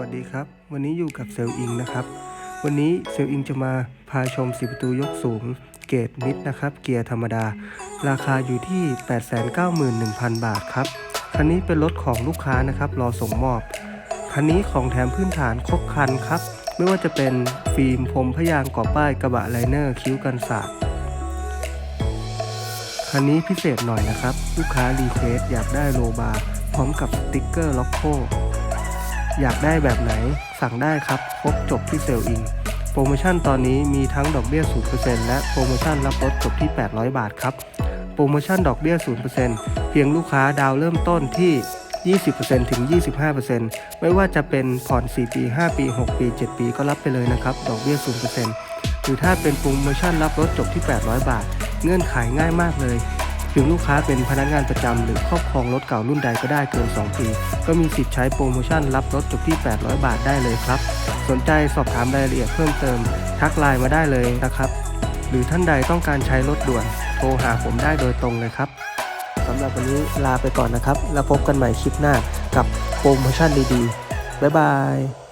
วัสดีครับ วันนี้อยู่กับเซลล์อิงนะครับ วันนี้เซลล์อิงจะมาพาชมสีประตูยกสูง เกรดมิดนะครับ เกียร์ธรรมดา ราคาอยู่ที่ 891,000 บาทครับ คันนี้เป็นรถของลูกค้านะครับ รอส่งมอบ คันนี้ของแถมพื้นฐานครบคันครับ ไม่ว่าจะเป็นฟิล์มพรมพยางก่อป้ายกระบะไลเนอร์คิ้วกันสาดคันนี้พิเศษหน่อยนะครับ ลูกค้ารีเควสอยากได้โลบาร์พร้อมกับสติ๊กเกอร์ล็อกโค อยากได้แบบไหนสั่งได้ครับครบจบที่เซลล์อินโปรโมชั่นตอนนี้มีทั้งดอกเบี้ย 0%และโปรโมชั่นรับรถจบที่ 800 บาทครับ โปรโมชั่นดอกเบี้ย 0%เพียงลูกค้าดาวเริ่มต้นที่ 20%ถึง 25%ไม่ว่าจะเป็นผ่อน 4 ปี 5 ปี 6 ปี 7 ปีก็รับไปเลยนะครับ ดอกเบี้ย 0%หรือถ้าเป็นโปรโมชั่นรับรถจบที่ 800 บาท เงื่อนไขง่ายมากเลย ถึงลูกค้าเป็นพนักงานประจำหรือครอบครองรถเก่ารุ่นใดก็ได้เกิน 2 ปี ก็มีสิทธิ์ใช้โปรโมชั่นรับรถจบที่ 800 บาทได้เลยครับ สนใจสอบถามรายละเอียดเพิ่มเติม ทักไลน์มาได้เลยนะครับ หรือท่านใดต้องการใช้รถด่วน โทรหาผมได้โดยตรงเลยครับสำหรับวันนี้ลาไปก่อนนะครับ แล้วพบกันใหม่คลิปหน้ากับโปรโมชั่นดีๆบ๊ายบาย